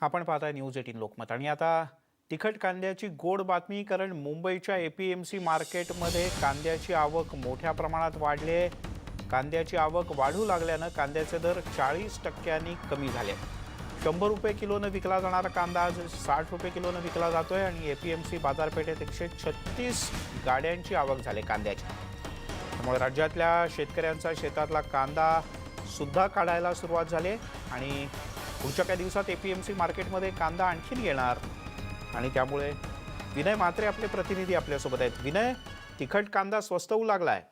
आपण पाहताय news eighteen Lokmat. आणि आता तिखट कांद्याची गोड बातमी कारण मुंबईच्या ए पी एम सी मार्केटमध्ये कांद्याची आवक मोठ्या प्रमाणात वाढली आहे. कांद्याची आवक वाढू लागल्यानं कांद्याचे दर चाळीस टक्क्यांनी कमी झाले शंभर रुपये किलोनं विकला जाणारा कांदा आज साठ रुपये किलोनं विकला जातोय आणि ए पी एम सी बाजारपेठेत एकशे छत्तीस गाड्यांची आवक झाली कांद्याची. त्यामुळे राज्यातल्या शेतकऱ्यांचा शेतातला कांदा सुद्धा काढायला सुरुवात झाली आणि पुढच्या काही दिवसात ए पी एम सी मार्केटमध्ये कांदा आणखीन येणार. आणि त्यामुळे विनय मात्रे आपले प्रतिनिधी आपल्यासोबत आहेत. विनय तिखट कांदा स्वस्त होऊ लागलाय.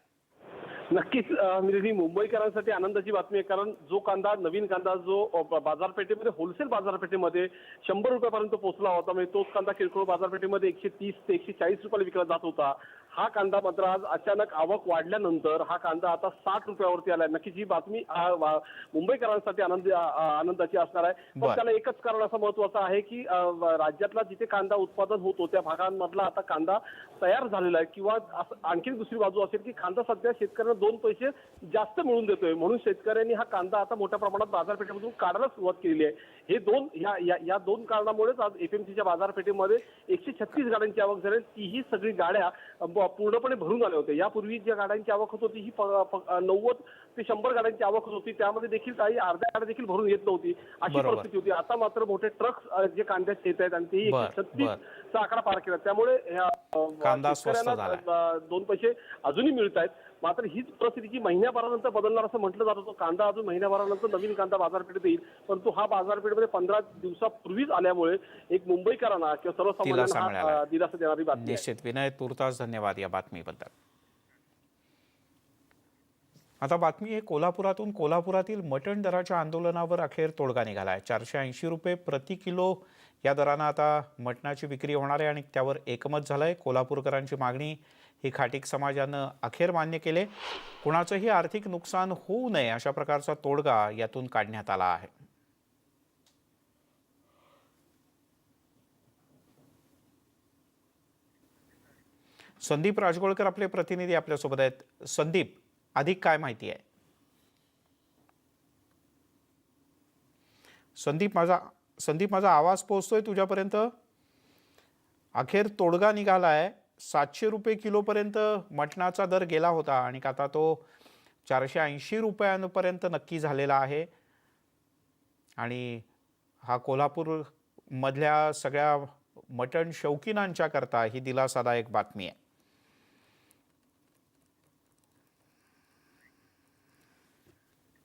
नक्कीच अ, मुंबईकरांसाठी आनंदाची बातमी आहे. कारण जो कांदा नवीन कांदा जो बाजारपेठेमध्ये होलसेल बाजारपेठेमध्ये शंभर रुपयापर्यंत पोहोचला होता. म्हणजे तोच कांदा किरकोळ बाजारपेठेमध्ये एकशे तीस ते एकशे चाळीस रुपयाला विकला जात होता. हा कांदा मात्र आज अचानक आवक वाढल्यानंतर हा कांदा आता साठ रुपयावरती आलाय. नक्कीच ही बातमी मुंबईकरांसाठी आनंद आनंदाची असणार आहे. पण त्याला एकच कारण असं महत्वाचं आहे की राज्यातला जिथे कांदा उत्पादन होतो त्या भागांमधला आता कांदा तयार झालेला आहे किंवा आणखी दुसरी बाजू असेल की कांदा सध्या शेतकऱ्यांना दोन पैसे जास्त मिळून देतोय. म्हणून शेतकऱ्यांनी हा कांदा आता मोठ्या प्रमाणात बाजारपेठेमधून काढायला सुरुवात केलेली आहे. हे दोन या या- दोन कारणामुळेच आज एपीएमसीच्या बाजारपेठेमध्ये एकशे छत्तीस गाड्यांची आवक झाली तीही सगळी गाड्या पूर्णपणे भरून आल्या होत्या यापूर्वी ज्या गाड्यांची आवक होत होती ही नव्वद ते शंभर गाड्यांची आवक होत होती. त्यामध्ये देखील काही अर्ध्या गाड्या देखील भरून येत नव्हती. अशी. परिस्थिती होती. आता मात्र मोठे ट्रक्स जे कांद्याचे येत आहेत आणि तेही बर, एकशे छत्तीस बर. चा आकडा पार केला. त्यामुळे दोन पैसे अजूनही मिळत आहेत मात्र हीच परिस्थिती जी महिन्याभरानंतर बदलणार असं म्हटलं जात होतं. कांदा अजून महिन्याभरानंतर नवीन कांदा बाजारपेठेत येईल. परंतु हा बाजारपेठेमध्ये पंधरा दिवसापूर्वीच आल्यामुळे एक मुंबईकरांना किंवा सर्वसामान्यांना दिलासा देणारी बातमी आहे. निश्चित. विनय तुर्तास धन्यवाद या बातमीबद्दल. आता बातमी आहे कोल्हापुरातून कोल्हापुरातील मटण दराच्या आंदोलनावर अखेर तोडगा निघाला आहे चारशे ऐंशी रुपये प्रति किलो या दरानं आता मटणाची विक्री होणार आहे आणि त्यावर एकमत झालंय. कोल्हापूरकरांची मागणी ही खाटीक समाजानं अखेर मान्य केले. कुणाचंही आर्थिक नुकसान होऊ नये अशा प्रकारचा तोडगा यातून काढण्यात आला आहे. संदीप राजगोळकर आपले प्रतिनिधी आपल्यासोबत आहेत. संदीप अधिक काय माहिती आहे? संदीप माझा संदीप माझा आवाज पोहोचतोय तुझ्यापर्यंत? अखेर तोडगा निघाला आहे सातशे रुपये किलोपर्यंत मटणाचा दर गेला होता आणि आता तो चारशे ऐंशी रुपयांपर्यंत नक्की झालेला आहे. आणि हा कोल्हापूरमधल्या सगळ्या मटण शौकीनांच्या करता ही दिलासादायक बातमी आहे.